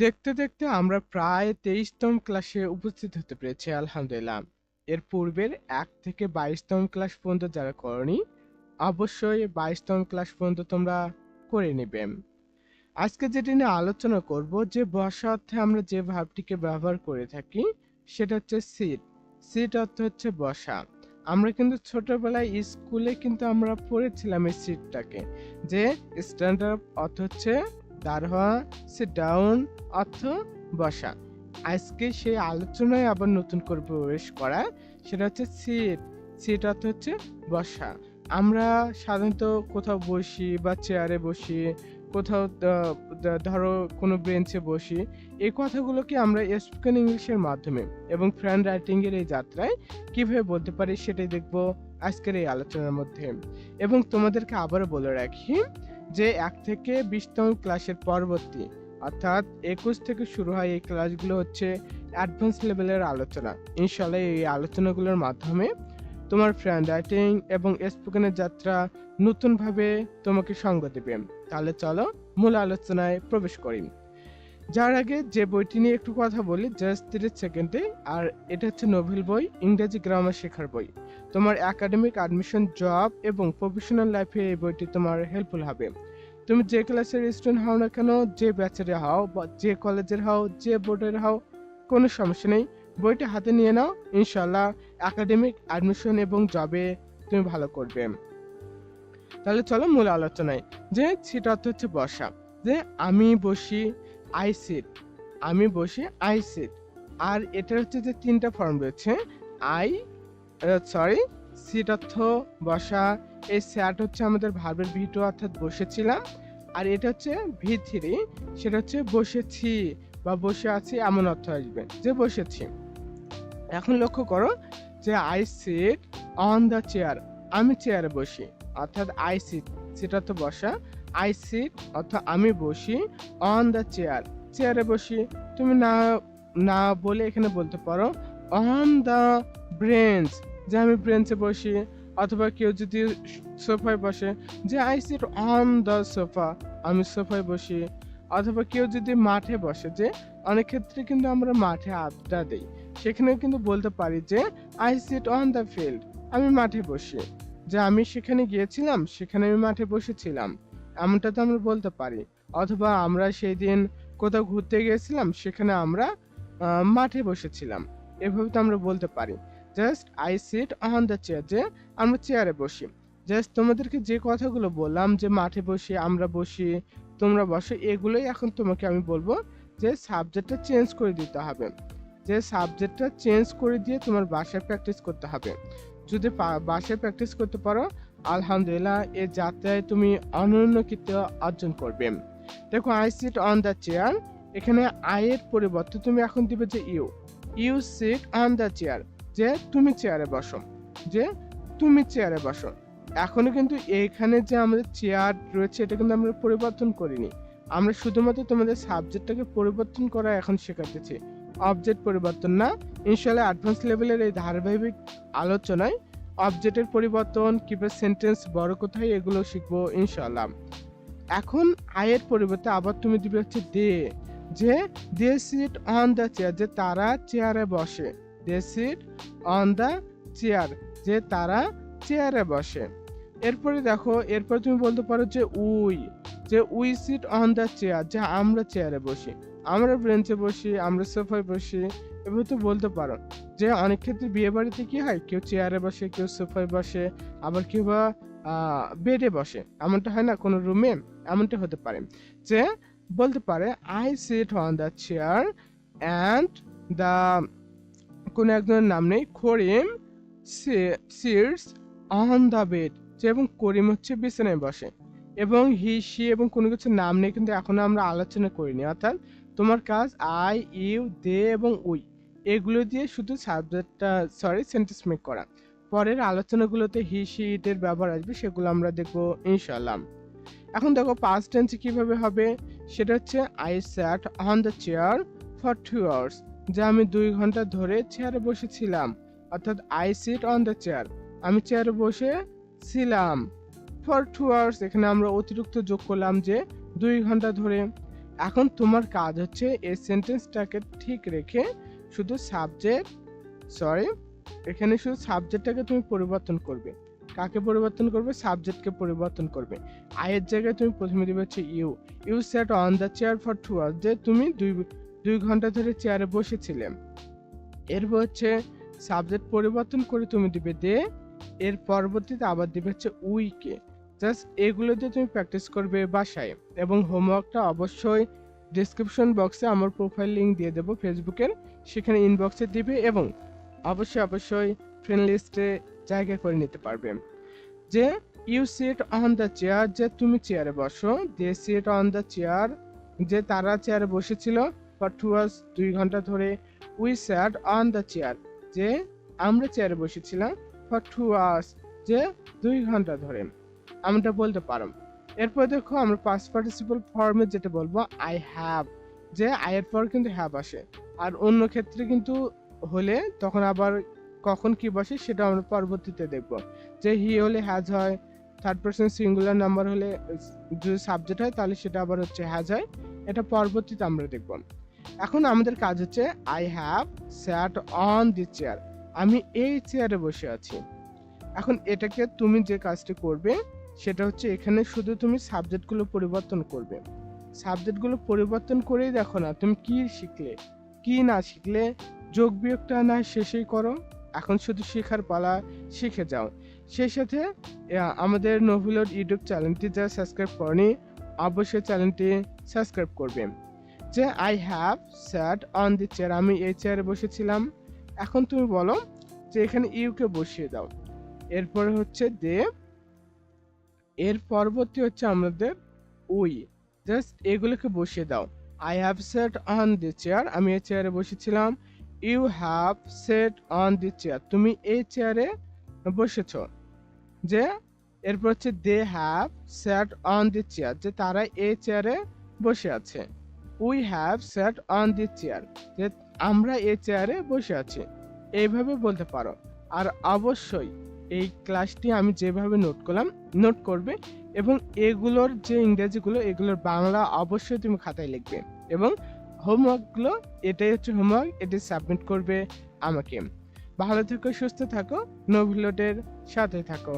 দেখতে দেখতে আমরা প্রায় তেইশতম ক্লাসে উপস্থিত হতে পেরেছি, আলহামদুলিল্লাহ। এর পূর্বের এক থেকে বাইশতম ক্লাস পর্যন্ত যারা করনি, অবশ্যই বাইশতম ক্লাস পর্যন্ত তোমরা করে নেবে। আজকে যেটি নিয়ে আলোচনা করব, যে বসা অর্থে আমরা যে ভাবটিকে ব্যবহার করে থাকি, সেটা হচ্ছে সিট সিট অর্থ হচ্ছে বসা আমরা কিন্তু ছোটবেলায় স্কুলে কিন্তু আমরা পড়েছিলাম এই সিটটাকে যে স্ট্যান্ডার্ড অর্থ হচ্ছে দাঁড় হওয়া সিট ডাউন অর্থ বসা। আজকে সেই আলোচনায় আবার নতুন করে প্রবেশ করা, সেটা হচ্ছে সিট সিট অর্থ হচ্ছে বসা। আমরা সাধারণত কোথাও বসি বা চেয়ারে বসি, কোথাও ধরো কোনো বেঞ্চে বসি, এই কথাগুলোকে আমরা স্পোকেন ইংলিশের মাধ্যমে এবং ফ্রেন্ড রাইটিংয়ের এই যাত্রায় কীভাবে বলতে পারি সেটাই দেখব আজকের এই আলোচনার মধ্যে। এবং তোমাদেরকে আবারও বলে রাখি যে এক থেকে বিশতম ক্লাসের পরবর্তী, অর্থাৎ একুশ থেকে শুরু হয় এই ক্লাসগুলো হচ্ছে অ্যাডভান্স লেভেলের আলোচনা। ইনশাল্লাহ এই আলোচনাগুলোর মাধ্যমে তোমার ফ্রেন্ড রাইটিং এবং স্পোকেনের যাত্রা নতুনভাবে তোমাকে সঙ্গ দেবে। তাহলে চলো মূল আলোচনায় প্রবেশ করি। যার আগে যে বইটি নিয়ে একটু কথা বলি, জাস্ট তিরিশ সেকেন্ডে, আর এটা হচ্ছে নোভেল বই, ইংরেজি গ্রামার শেখার বই। তোমার একাডেমিক অ্যাডমিশন জব এবং প্রফেশনাল লাইফে এই বইটি তোমার হেল্পফুল হবে। তুমি যে ক্লাসের স্টুডেন্ট হও না কেন, যে ব্যাচের হও, বা যে কলেজের হও, যে বোর্ডের হও, কোনো সমস্যা নেই। বইটি হাতে নিয়ে নাও ইনশাল্লাহ একাডেমিক অ্যাডমিশন এবং জবে তুমি ভালো করবে। তাহলে চলো মূল আলোচনায়। যে সেটা হচ্ছে বসা যে আমি বসি আই সিট আমি বসি আই সিট আর এটার হচ্ছে যে তিনটা ফর্ম রয়েছে আই সরি সিট অর্থ বসা, এই স্যাট হচ্ছে আমাদের ভার্বের ভিটো অর্থাৎ বসেছিলাম, আর এটা হচ্ছে ভি থ্রি সেটা হচ্ছে বসেছি, বা বসে আছি এমন অর্থ আসবে, যে বসেছি। এখন লক্ষ্য করো যে I sit on the chair আমি চেয়ারে বসি, অর্থাৎ আই সিট সেটা তো বসা আই সিট অর্থাৎ আমি বসি অন দ্য চেয়ার চেয়ারে বসি। তুমি না না বলে এখানে বলতে পারো অন দ্য ব্রেঞ্চ যে আমি ব্রেঞ্চে বসি, অথবা কেউ যদি সোফায় বসে, যে I sit on the sofa আমি সোফায় বসি, অথবা কেউ যদি মাঠে বসে, যে অনেক ক্ষেত্রে কিন্তু আমরা মাঠে আড্ডা দিই, সেখানেও কিন্তু বলতে পারি যে I sit on the field আমি মাঠে বসি। যে আমি সেখানে গিয়েছিলাম, সেখানে আমি মাঠে বসেছিলাম। এমনটা তো আমরা বলতে পারি। অথবা আমরা সেই দিন কোথাও ঘুরতে গিয়েছিলাম, সেখানে আমরা মাঠে বসেছিলাম। এভাবে তো আমরা বলতে পারি। Just I sit on the chair যে আমরা চেয়ারে বসি। জাস্ট তোমাদেরকে যে কথাগুলো বললাম যে মাঠে বসি, আমরা বসি, তোমরা বসো, এগুলোই এখন তোমাকে আমি বলব যে সাবজেক্টটা চেঞ্জ করে দিতে হবে। যে সাবজেক্টটা চেঞ্জ করে দিয়ে তোমার বাসায় প্র্যাকটিস করতে হবে। যদি বাসায় প্র্যাকটিস করতে পারো আলহামদুলিল্লাহ এ যাত্রায় তুমি অনন্যকিত অর্জন করবে। দেখো I sit on the chair এখানে আয়ের পরিবর্তে তুমি এখন দিবে যে you you sit on the chair যে তুমি চেয়ারে বসো, যে তুমি চেয়ারে বসো। এখনও কিন্তু এইখানে যে আমাদের চেয়ার রয়েছে, এটা কিন্তু আমরা পরিবর্তন করিনি। আমরা শুধুমাত্র তোমাদের সাবজেক্টটাকে পরিবর্তন করা এখন শেখাতেছি। অবজেক্ট পরিবর্তন না ইনশাল্লাহ অ্যাডভান্স লেভেলের এই ধারাবাহিক আলোচনায় অবজেক্টের পরিবর্তন কিংবা সেন্টেন্স বড় কোথায় এগুলো শিখব ইনশাল্লাহ এখন আয়ের পরিবর্তে আবার তুমি দিবে হচ্ছে দে। যে, they sit on the chair যে তারা চেয়ারে বসে। They sit on the chair যে তারা চেয়ারে বসে। এরপরে দেখো, এরপর তুমি বলতে পারো যে উই যে we sit on the chair যে আমরা চেয়ারে বসি। আমরা বেঞ্চে বসি, আমরা সোফায় বসি। এভাবে তো বলতে পারো যে অনেক ক্ষেত্রে বিয়ে বাড়িতে কি হয়? কেউ চেয়ারে বসে, কেউ সোফায় বসে, আবার কেউ বা বেডে বসে। এমনটা হয় না কোনো রুমে এমনটা হতে পারে। যে বলতে পারে I sit on the chair and the কোনো একজনের নাম নেই, Karim sits on the bed যে এবং করিম হচ্ছে বিছানায় বসে। এবং হি সি এবং কোনো কিছু নাম নেই, কিন্তু এখনও আমরা আলোচনা করিনি। অর্থাৎ তোমার কাজ আই ইউ দে এবং উই এগুলো দিয়ে শুধু সাবজেক্টটা সরি সেন্টেন্স মেক করা। পরের আলোচনাগুলোতে হি সি ইটের ব্যবহার আসবে, সেগুলো আমরা দেখব ইনশাল্লাহ এখন দেখো পাস্ট টেন্সে কীভাবে হবে? সেটা হচ্ছে I sat on the chair for two hours যা আমি দুই ঘণ্টা ধরে চেয়ারে বসেছিলাম। অর্থাৎ I sit on the chair আমি চেয়ারে বসে ছিলাম। ফর টু আওয়ার্স এখানে আমরা অতিরিক্ত যোগ করলাম যে দুই ঘণ্টা ধরে। এখন তোমার কাজ হচ্ছে এই সেন্টেন্সটাকে ঠিক রেখে শুধু সাবজেক্ট সরি এখানে শুধু সাবজেক্টটাকে তুমি পরিবর্তন করবে। কাকে পরিবর্তন করবে? সাবজেক্টকে পরিবর্তন করবে। আয়ের জায়গায় তুমি প্রথমে দিবে হচ্ছে you you set on the chair for two hours যে তুমি দুই দুই ঘণ্টা ধরে চেয়ারে বসেছিলে। এরপর হচ্ছে সাবজেক্ট পরিবর্তন করে তুমি দিবে দে, এর পরবর্তীতে আবার দিবে হচ্ছে উইকে জাস্ট এগুলো দিয়ে তুমি প্র্যাকটিস করবে বাসায়। এবং হোমওয়ার্কটা অবশ্যই ডিসক্রিপশন বক্সে আমার প্রোফাইল লিংক দিয়ে দেবো ফেসবুকের সেখানে ইনবক্সে দিবে এবং অবশ্যই অবশ্যই ফ্রেন্ড লিস্টে জায়গা করে নিতে পারবে। যে you sit on the chair যে, তুমি চেয়ারে বসো। They sit on the chair যে, তারা চেয়ারে বসেছিল। ফর টু আওয়ার্স দুই ঘণ্টা ধরে we sat on the chair যে, আমরা চেয়ারে বসেছিলাম। ফর টু আওয়ার্স যে, দুই ঘণ্টা ধরে। আমরা বলতে পারো। এরপর দেখো আমরা পাস্ট পার্টিসিপাল ফর্মে যেটা বলব আই হ্যাভ যে আয়ের পর কিন্তু হ্যাভ আসে। আর অন্য ক্ষেত্রে কিন্তু হলে তখন আবার কখন কি বসে সেটা আমরা পরবর্তীতে দেখব। যে হি হলে হ্যাজ হয় থার্ড পার্সন সিঙ্গুলার নাম্বার হলে যদি সাবজেক্ট হয় তাহলে সেটা আবার হচ্ছে হ্যাজ হয়, এটা পরবর্তীতে আমরা দেখব। এখন আমাদের কাজ হচ্ছে I have sat on the chair আমি এই চেয়ারে বসে আছি। এখন এটাকে তুমি যে কাজটি করবে সেটা হচ্ছে এখানে শুধু তুমি সাবজেক্টগুলো পরিবর্তন করবে। সাবজেক্টগুলো পরিবর্তন করেই দেখো না, তুমি কি শিখলে? কি না শিখলে? যোগ বিয়োগটা না শেষেই করো, এখন শুধু শেখার পালা শিখে যাও। সেই সাথে আমাদের নভিলোড ইউটিউব চ্যানেলটি যারা সাবস্ক্রাইব করনি, অবশ্যই চ্যানেলটি সাবস্ক্রাইব করবে। যে I have sat on the chair আমি এই চেয়ারে বসেছিলাম। এখন তুমি বলো যে, এখানে ইউকে বসিয়ে দাও। এরপরে হচ্ছে দে এর পরবর্তী হচ্ছে আমাদের উই জাস্ট এগুলোকে বসিয়ে দাও। I have set on the chair আমি এই চেয়ারে বসেছিলাম। You have set on the chair তুমি এই চেয়ারে বসেছ। যে এরপর হচ্ছে they have set on the chair যে তারা এই চেয়ারে বসে আছে। We have set on the chair যে আমরা এই চেয়ারে বসে আছি। এইভাবে বলতে পারো। আর অবশ্যই এই ক্লাসটি আমি যেভাবে নোট করলাম নোট করবে এবং এগুলোর যে ইংরেজিগুলো, এগুলোর বাংলা অবশ্যই তুমি খাতায় লিখবে এবং হোমওয়ার্কগুলো এটাই হচ্ছে হোমওয়ার্ক এটি সাবমিট করবে আমাকে। ভালো থেকো, সুস্থ থাকো নোভিলোডের সাথে থাকো।